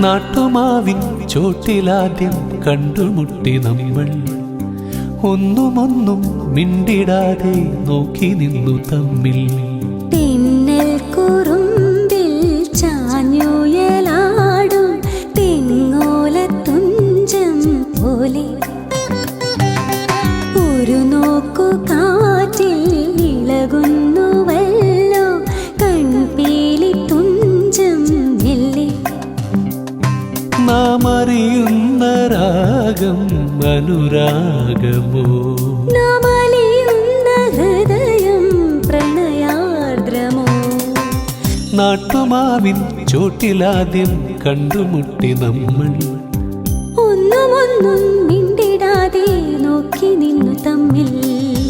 നാട്ടുമാവിൻ ചോട്ടിലാദ്യം കണ്ടുമുട്ടി നമ്മൾ. ഒന്നുമൊന്നും മിണ്ടിടാതെ നോക്കി നിന്നു തമ്മിൽ. അനുരാഗമോ? നാമലിയുന്ന ഹൃദയം പ്രണയാർദ്രമോ? നാട്ടുമാവിൻ ചോട്ടിലാദ്യം കണ്ടുമുട്ടി നമ്മൾ. ഒന്നുമൊന്നും ഒന്നും മിണ്ടിടാതെ നോക്കി നിന്നു തമ്മിൽ.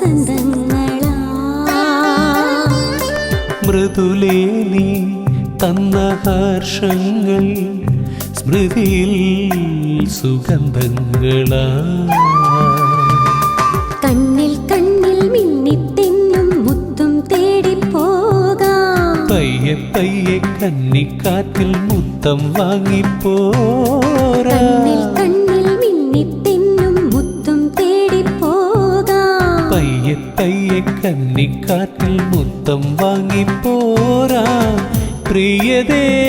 വസന്തങ്ങളാ മൃദുലേ നീ തന്ന ഹർഷങ്ങൾ സ്മൃതിയിൽ സുഗന്ധങ്ങളാ. കണ്ണിൽ കണ്ണിൽ മിന്നിത്തെന്നും മുത്തും തേടിപ്പോകാം. പയ്യെ പയ്യെ കന്നിക്കാറ്റിൽ മുത്തം വാങ്ങിപ്പോരാ. പയ്യെ കന്നിക്കാറ്റിൽ മുത്തം വാങ്ങിപ്പോരാ. പ്രിയതേ.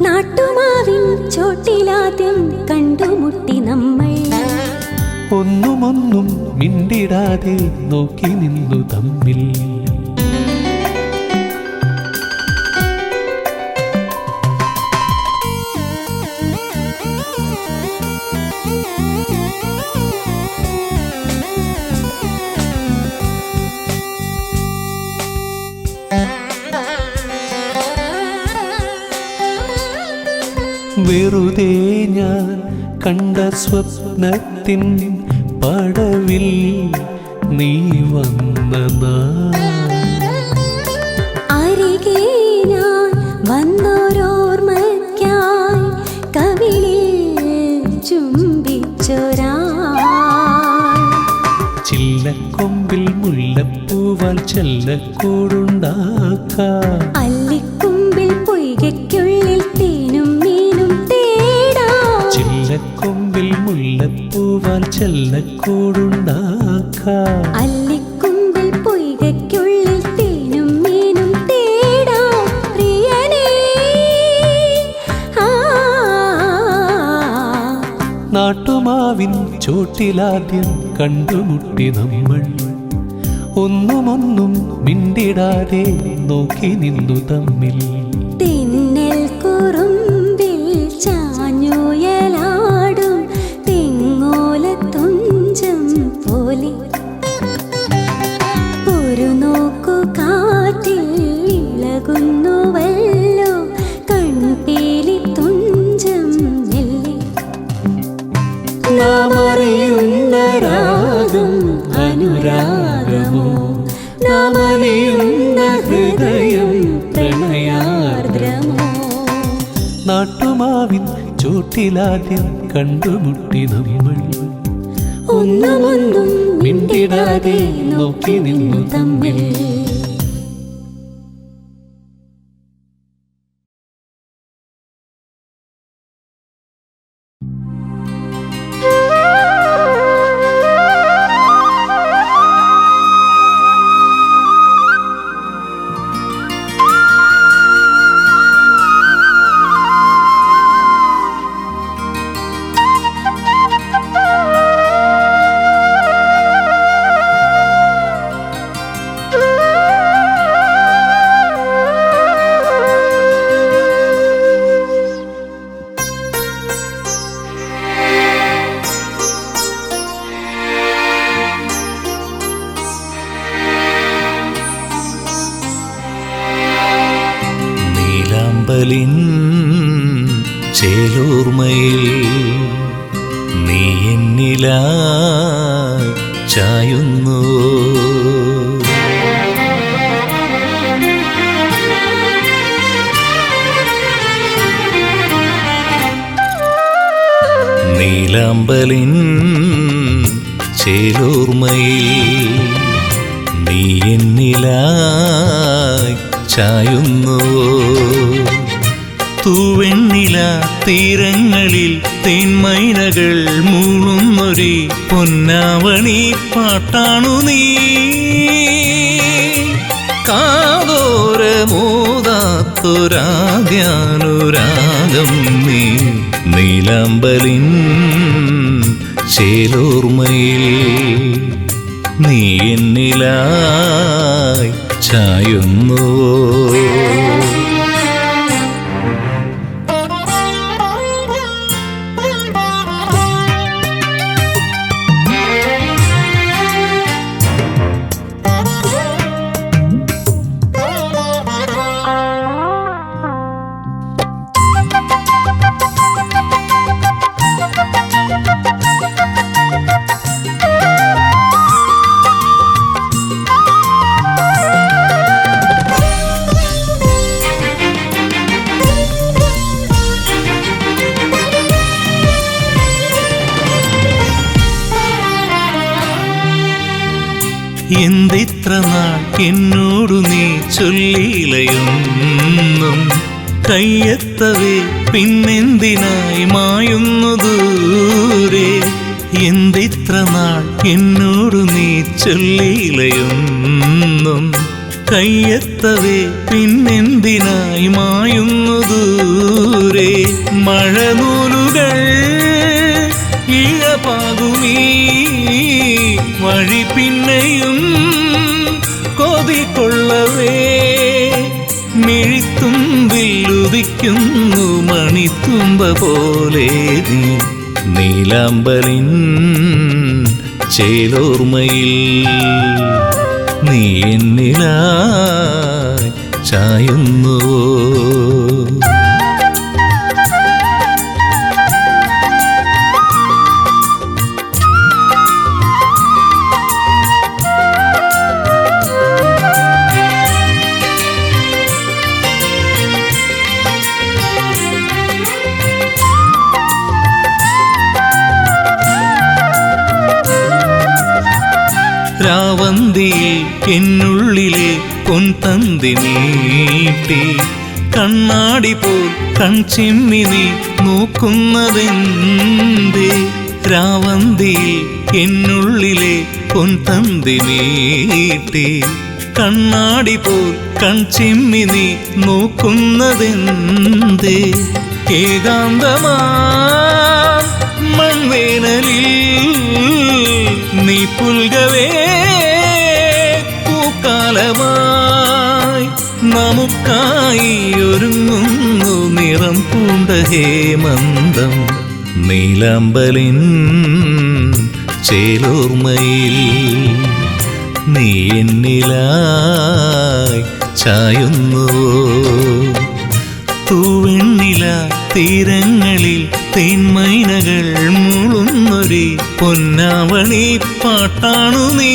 നാട്ടുമാവിൻ ചോട്ടിലാദ്യം കണ്ടുമുട്ടി നമ്മൾ. ഒന്നുമൊന്നും മിണ്ടിടാതെ നോക്കി നിന്നു തമ്മിൽ. വെറുതെ ഞാൻ കണ്ട സ്വപ്നത്തിൻ പടവിൽ നീ വന്ന. അരികെ ഞാൻ വന്നോരോർമ്മയ്ക്കായി കവിളിൽ ചുംബിച്ചൊരാ ചില്ലക്കൊമ്പിൽ മുല്ലപ്പൂവാൽ ചെല്ലക്കൂടുണ്ടാക്ക അല്ലിക്കുമ്പിൽ മുല്ലപ്പൂവാൽ ചെല്ലക്കൂടുണ്ടാക്കാം അല്ലിക്കുമ്പിൽ പൊയ്കയ്ക്കുള്ളിൽ തേനും മീനും തേടാം പ്രിയനേ. ആ. നാട്ടുമാവിൻ ചോട്ടിലാദ്യം കണ്ടുമുട്ടി നമ്മൾ. ഒന്നുമൊന്നും മിണ്ടിടാതെ നോക്കി നിന്നു തമ്മിൽ. ചോട്ടിലാദ്യം കണ്ടുമുട്ടി നമ്മൾ. ഒന്നുമൊന്നും മിണ്ടിടാതെ നോക്കി നിന്നു തമ്മിൽ. ചേലോർമയിൽ നീ എന്നിലായി ചായുന്നു. നീലാമ്പലിൻ ചേലോർമയിൽ നീ എന്നിലായി ചായുന്നു. കാതോരമോദാത്തൊരാദ്യാനുരാഗം നീ നീലാമ്പലിൻ ചേലോർമയിൽ നീ എന്നിലായി ചായുന്നു എന്തിത്ര നാൾ എന്നോടു നീ ചൊല്ലിയിലയൊന്നും? കയ്യെത്തവേ പിന്നെന്തിനായി മായുന്നു എന്തിത്ര നാൾ എന്നോടു നീ ചൊല്ലിയിലയൊന്നും? കയ്യെത്തവേ പിന്നെന്തിനായി മായുന്നു ദൂരെ? മഴനൂലുകൾ ഇഴപാകുമീ വഴി പിന്നെയും കൊതിക്കൊള്ളവേ മിഴിത്തുമ്പില്ലുദിക്കുന്നു മണിത്തുമ്പ പോലെ നീ. ചേലോർമയിൽ നീ എന്നിലായി ചായുന്നുവോ കൺചിമ്മി നീ നോക്കുന്നതെന്തേ? രാവന്തിയിൽ എന്നുള്ളിലെ പൊൻതന്തി നീട്ടി. കണ്ണാടി പോൽ കൺചിമ്മി നീ നോക്കുന്നതെന്തേ? ഏകാന്തമാ മൺവേനലിൽ നീ പുൽകവേ പൂക്കാലമായി നമുക്കായി ഒരുങ്ങുന്നു നിറം പൂണ്ട ഹേമന്തം. നീലാമ്പലിൻ ചേലോർമയിൽ നീ എന്നിലായി ചായുന്നു തൂവെണ്ണില തീരങ്ങളിൽ തേന്മൈനകൾ മുളുന്നൊരു പൊന്നാവണി പാട്ടാണു നീ.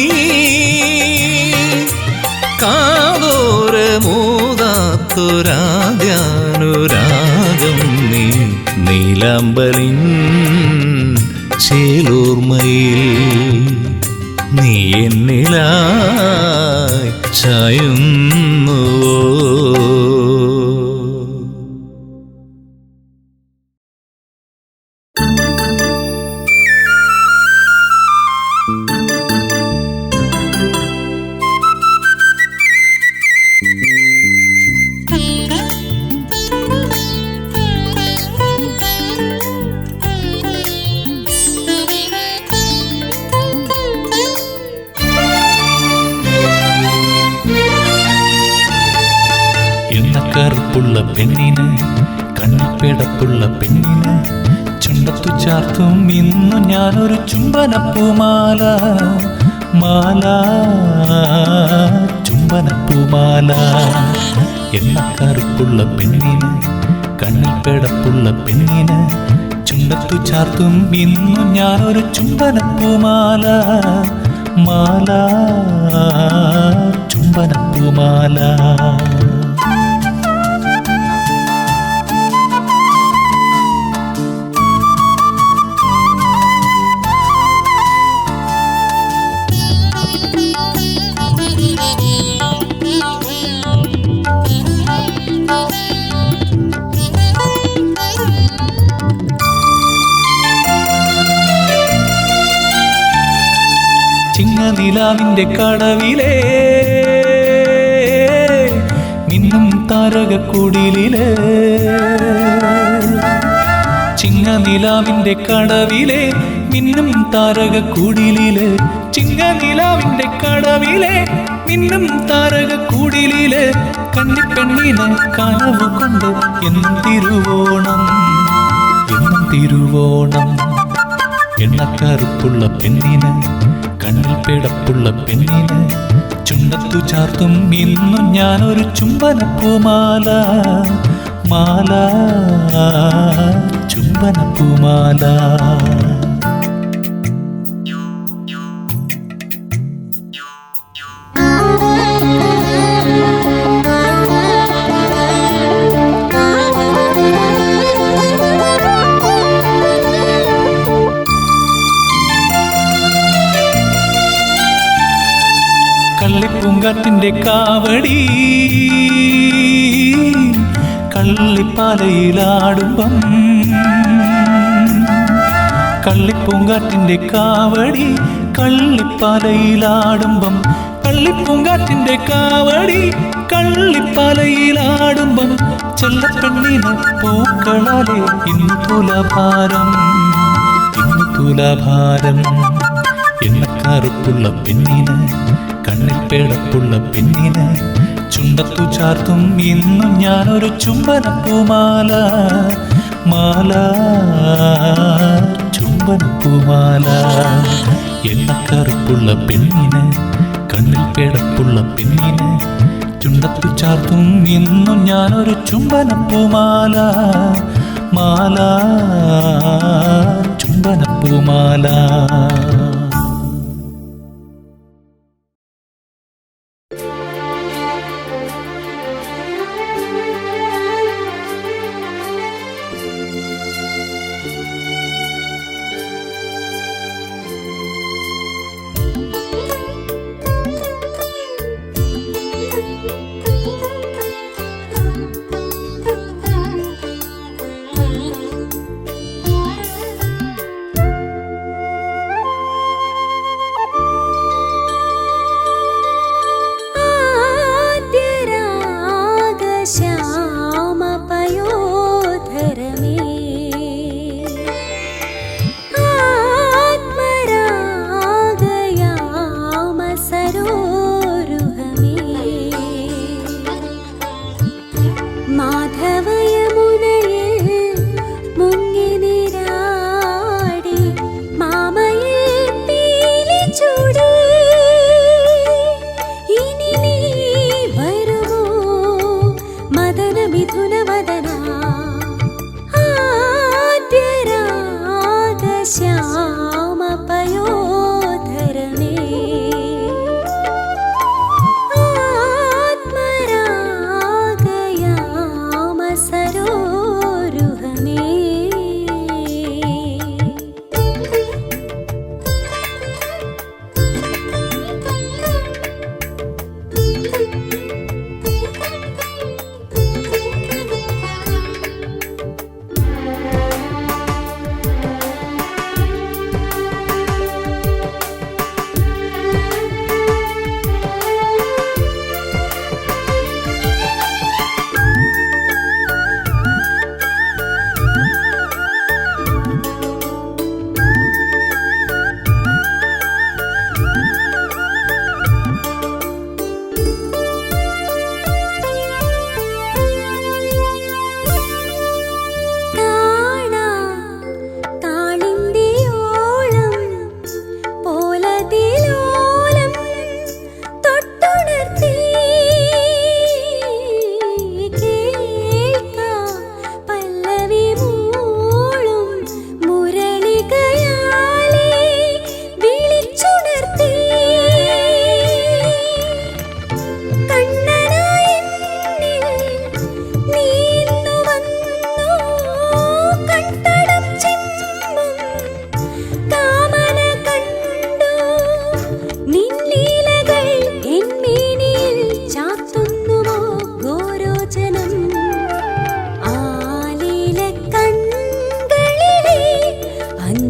കാതോരമോദാത്തൊരാദ്യാനുരാഗം നീ നീലാമ്പലിൻ ചേലൂർമയിൽ നീ എന്നിലായി ചായുന്നുവോ? ചുംബനപ്പൂമാല മാല ചുംബനപ്പൂമാല. എണ്ണക്കറുപ്പുള്ള പെണ്ണിന് കണ്ണിൽ പെടപ്പുള്ള പെണ്ണിന് ചുണ്ടത്തു ചാർത്തും ഇന്നു ഞാനൊരു ചുംബനപ്പൂമാല മാല ചുംബനപ്പൂമാല. ചിങ്ങനിലാവിന്റെ കടവിലേ മിന്നും താരകക്കുടിലിൽ. ചിങ്ങനിലാവിന്റെ കടവിലെ മിന്നും താരകക്കുടിലിൽ. ചിങ്ങനിലാവിന്റെ കടവിലെ മിന്നും കണ്ണി കണ്ണിപ്പെണ്ണിന് കനവ് കൊണ്ട് എന്നും തിരുവോണം എന്നും തിരുവോണം. എണ്ണക്കറുപ്പുള്ള പെണ്ണിന് കണ്ണിൽ പിടപ്പുള്ള പെണ്ണിന് ചുണ്ടത്തു ചാർത്തും ഇന്നും ഞാനൊരു ചുംബനപ്പൂമാല. മാല. ചുംബനപ്പൂമാല. കള്ളിപ്പൂങ്കാറ്റിന്റെ കാവടി. കള്ളിപ്പാലയിലാടുമ്പം. കള്ളിപ്പൂങ്കാറ്റിന്റെ കാവടി കള്ളിപ്പാലയിലാടുമ്പം. കള്ളിപ്പൂങ്കാറ്റിന്റെ കാവടി കള്ളിപ്പാലയിലാടുമ്പം. ചെല്ലപ്പെണ്ണിന് പൂക്കളാലെ ഇന്ന് തുലഭാരം ഇന്ന് തുലഭാരം എണ്ണക്കറുപ്പുള്ള പെണ്ണിന് കണ്ണിൽ പേടപ്പുള്ള പെണ്ണിന് ചുണ്ടത്തു ചാർത്തും ഇന്നും ഞാൻ ഒരു ചുംബനപ്പൂമാല. മാല. ചുംബനപ്പൂമാല. എണ്ണക്കറുപ്പുള്ള പെണ്ണിന് കണ്ണിൽ പേടപ്പുള്ള പെണ്ണിന് ചുണ്ടത്തു ചാർത്തും ഇന്നും ഞാൻ ഒരു ചുംബനപ്പൂമാല. മാല. ചുംബനപ്പൂമാല. മിഥുനവദനാ ആദ്യരാഗശ്യാ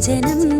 ജനം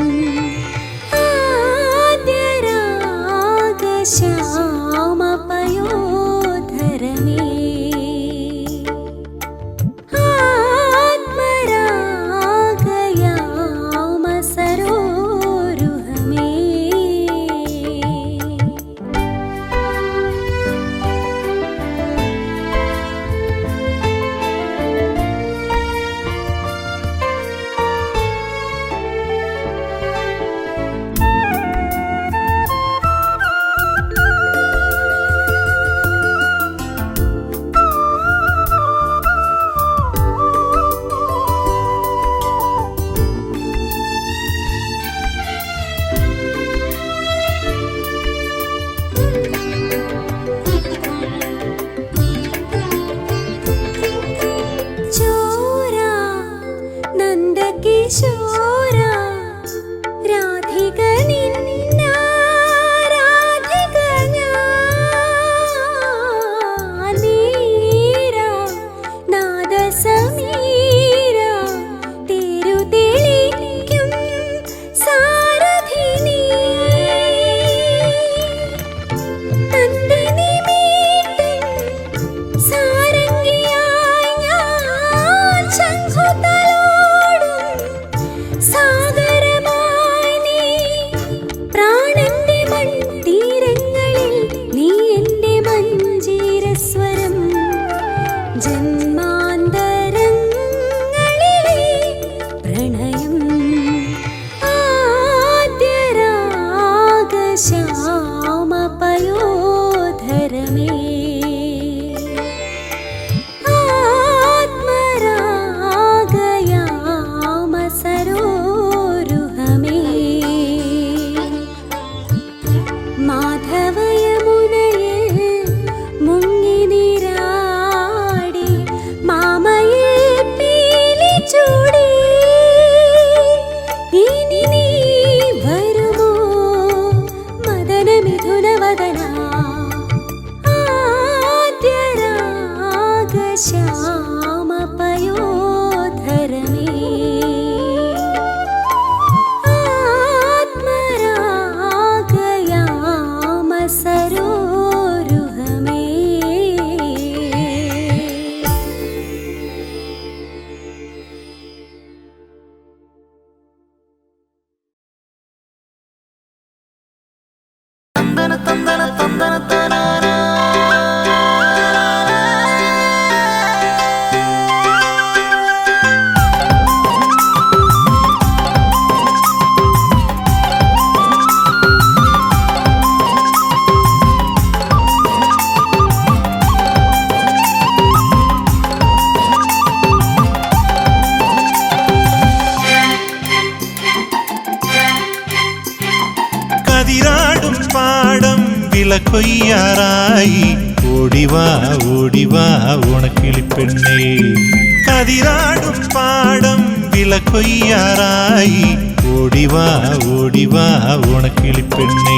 ഓടിവാ ഓടിവാ ഉണക്കിളിപ്പെണ്ണേ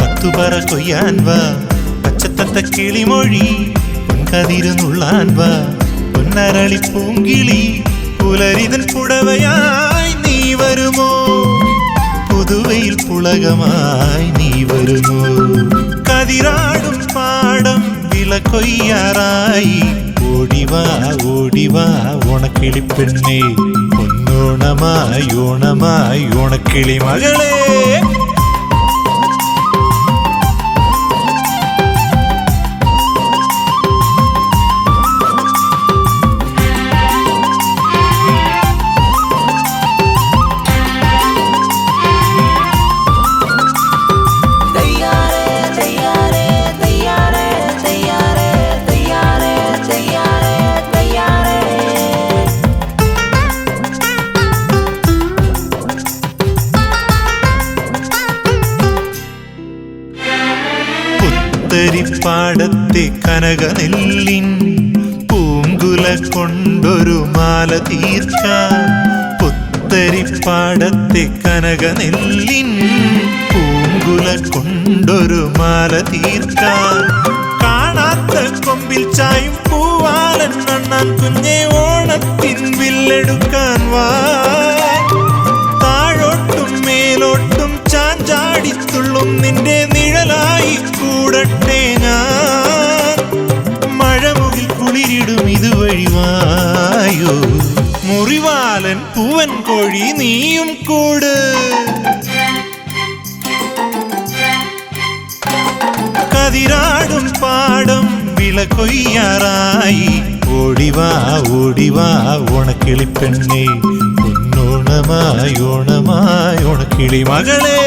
പത്തുപറ കൊയ്യാൻ വാ പച്ചത്തത്ത കിളിമൊഴി പൊൻകതിരുന്നുള്ളാൻ വാ. പൊന്നരളി പൂങ്കിളി പുലരിതൻ പുടവയായി നീ വരുമോ? പുതുവയിൽ പുളകമായി നീ വരുമോ? കതിരാടും പാടം വിളക്കൊയ്യാറായി ഓടിവാ ഓടിവാ ഓണക്കിളിപ്പെണ്ണേ പൊന്നോണമായി ഓണമായി ഓണക്കിളി മകളേ മാടത്തി കനകനെല്ലിൻ പൂങ്കുല കൊണ്ടൊരു മാല തീർച്ച. പുത്തരിപ്പാടത്തെ കനകനെല്ലിൻ പൂങ്കുല കൊണ്ടൊരു മാല തീർച്ച. കാണാത്ത കൊമ്പിൽ ചായും പൂവാലൻ കണ്ണാൻ കുഞ്ഞെ ഓണത്തിൻ വില്ലെടുക്കാൻ വാ. താഴോട്ടും നിന്റെ നിഴലായി കൂടട്ടേ. ഓടിവായോ മുറിവാലൻ പൂവൻ കോഴി നീയും കൂട്. കതിരാടും പാടും വിള കൊയ്യാറായി. ഓടിവാ ഓടിവാ ഓണക്കിളിപ്പെണ്ണേ. പൊന്നോണമായി ഓണമായി ഓണക്കിളി മകളേ.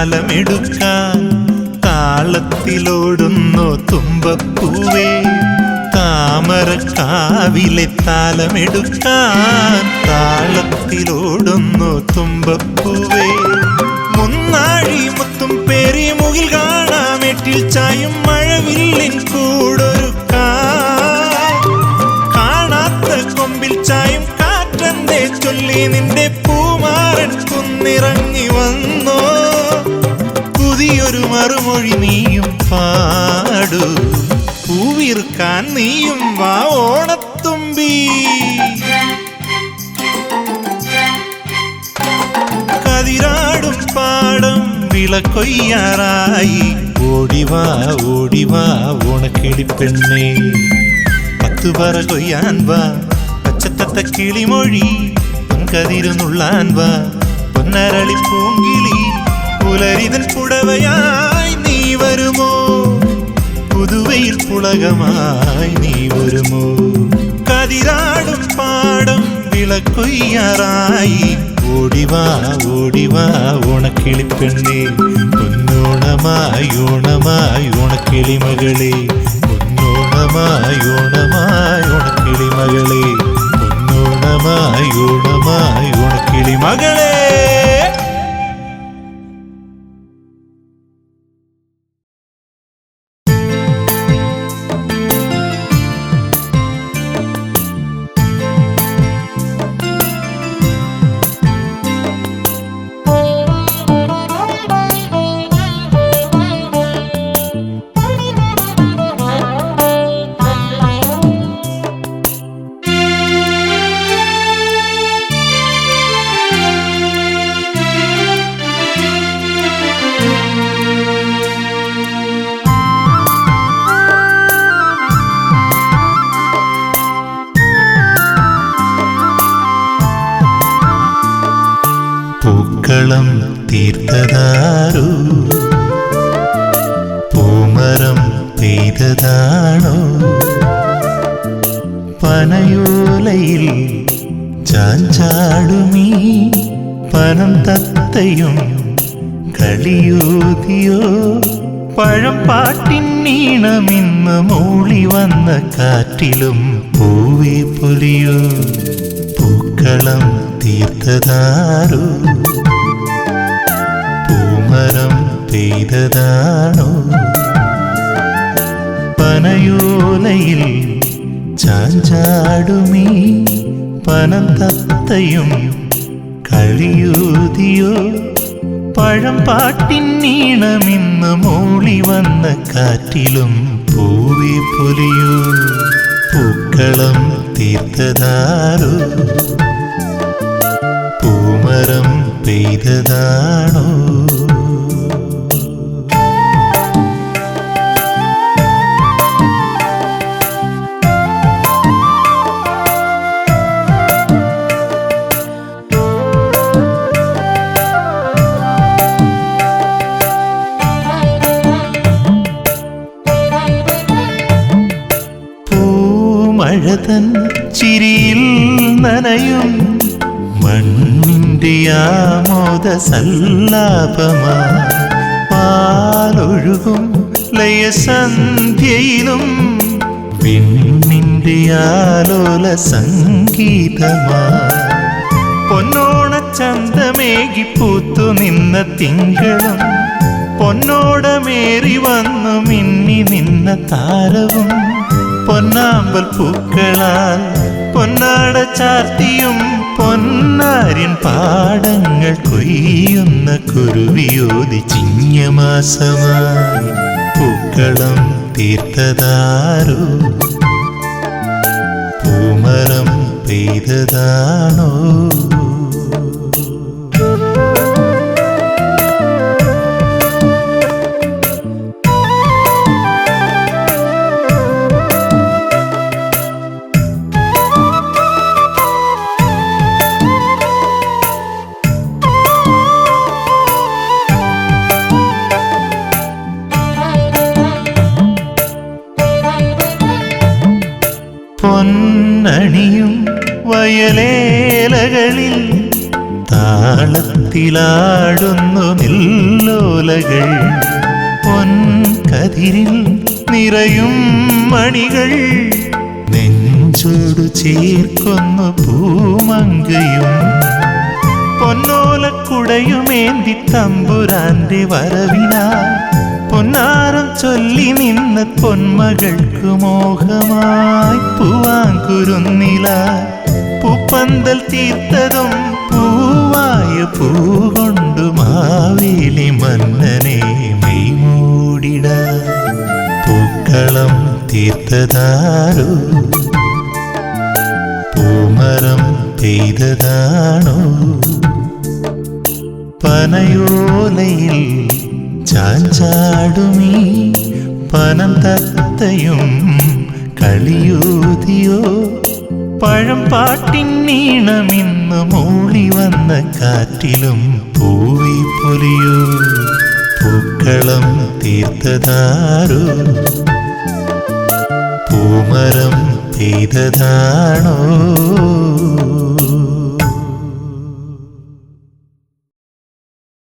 താലമെടുക്കാൻ താളത്തിലോടുന്നു തുമ്പപ്പൂവേ. താമരക്കാവിലെ താലമെടുക്കാൻ താളത്തിലോടുന്നു തുമ്പപ്പൂവേ. മുന്നാഴി മുത്തും പേരി മുകിൽ കാണാമെട്ടിൽ ചായും മഴവില്ലിൻ കൂടൊരു കാണാത്ത കൊമ്പിൽ ചായും കാറ്റന്റെ ചൊല്ലി നിന്റെ പൂമാരൻ കുന്നിറങ്ങി വന്നു? പുതിയൊരു മറുമൊഴി നീയും പാടു. പൂവിറുക്കാൻ നീയും വാ ഓണത്തുമ്പി. കതിരാടും പാടം വിളക്കൊയ്യാറായി. ഓടിവാ ഓടിവാ ഓണക്കിളിപ്പെണ്ണേ പത്തു പറ കൊയ്യാൻ വാ പച്ചത്തത്ത കിളിമൊഴി. പൊൻകതിരുന്നുള്ളാൻ വാ പൂങ്കിളി പുലരിതൻ പുടവയായി നീ വരുമോ? പുതുവയിൽ പുളകമായി നീ വരുമോ? കതിരാടും പാടം വിളക്കൊയ്യാറായി ഓടിവാ ഓടിവാ ഓണക്കിളിപ്പെണ്ണേ പൊന്നോണമായി ഓണമായി ഓണക്കിളി മകളെ പൊന്നോണമായി ഓണമായി ഓണക്കിളി മകളെ പൊന്നോണമായി ഓണമായി ഓണക്കിളി പഴം പാട്ടിൻ നീണമിന്ന് മൂളി വന്ന കാറ്റിലും പൂവി പൊലിയോ. പൂക്കളം തീർത്തതാരോ. പൂമരം പെയ്തതാണോ? പനയോലയിൽ ചാഞ്ചാടുമീ പനം തത്തയും കളിയൂതിയോ. പഴം പാട്ടിൻ നീണമിന്ന് മൂളി വന്ന കാറ്റിലും പൂവി പൊലിയൂ. പൂക്കളം തീർത്തതാരോ പൂമരം പെയ്തതാണോ? പൂമഴതൻ ചിരിയിൽ നനയും മണ്ണിന്റെ ആമോദ സല്ലാപമാ പാലൊഴുകും ലയസന്ധ്യയിലും പെണ്ണിന്റെ ആലോല സംഗീതമാ പൊന്നോണ ചന്തമേകി പൂത്തു നിന്ന തിങ്കളും പൊന്നോടമേറി വന്നു മിന്നി നിന്ന താരവും പൊന്നാമ്പൽ പൂക്കളാൽ പൊന്നാട ചാർത്തിയും പൊന്നാരിൻ പാടങ്ങൾ കൊയ്യുന്ന കുരുവിയോതി ചിങ്ങമാസമായി പൂക്കളം തീർത്തതാരോ? പൂമരം പെയ്തതാണോ? വയലേലകളിൽ താളത്തിലാടുന്നു നില്ലോലകൾ പൊൻകതിരിൽ നിറയും മണികൾ. നെഞ്ചോടു ചേർക്കുന്നു പൂമങ്കയും. പൊന്നോലക്കുടയുമേന്തി തമ്പുരാന്റെ വരവിനാൽ പൊന്നാരം ചൊല്ലി നിന്ന പൊന്മകൾക്ക് മോഹമായി പൂവാങ്കുരുന്നില. പൂപ്പന്തൽ തീർത്തതും പൂവായ പൂ കൊണ്ടു മാവേലി മന്നനെ മെയ്മൂടിട പൂക്കളം തീർത്തതാരോ പൂമരം പെയ്തതാണോ? പനയോലയിൽ ചാഞ്ചാടുമീ പനം തത്തയും കളിയൂതിയോ? പഴം പാട്ടിന്നീണമിന്ന് മൂളി വന്ന കാറ്റിലും പൂവി പൊലിയോ. പൂക്കളം തീർത്തതാരോ? പൂമരം പെയ്തതാണോ?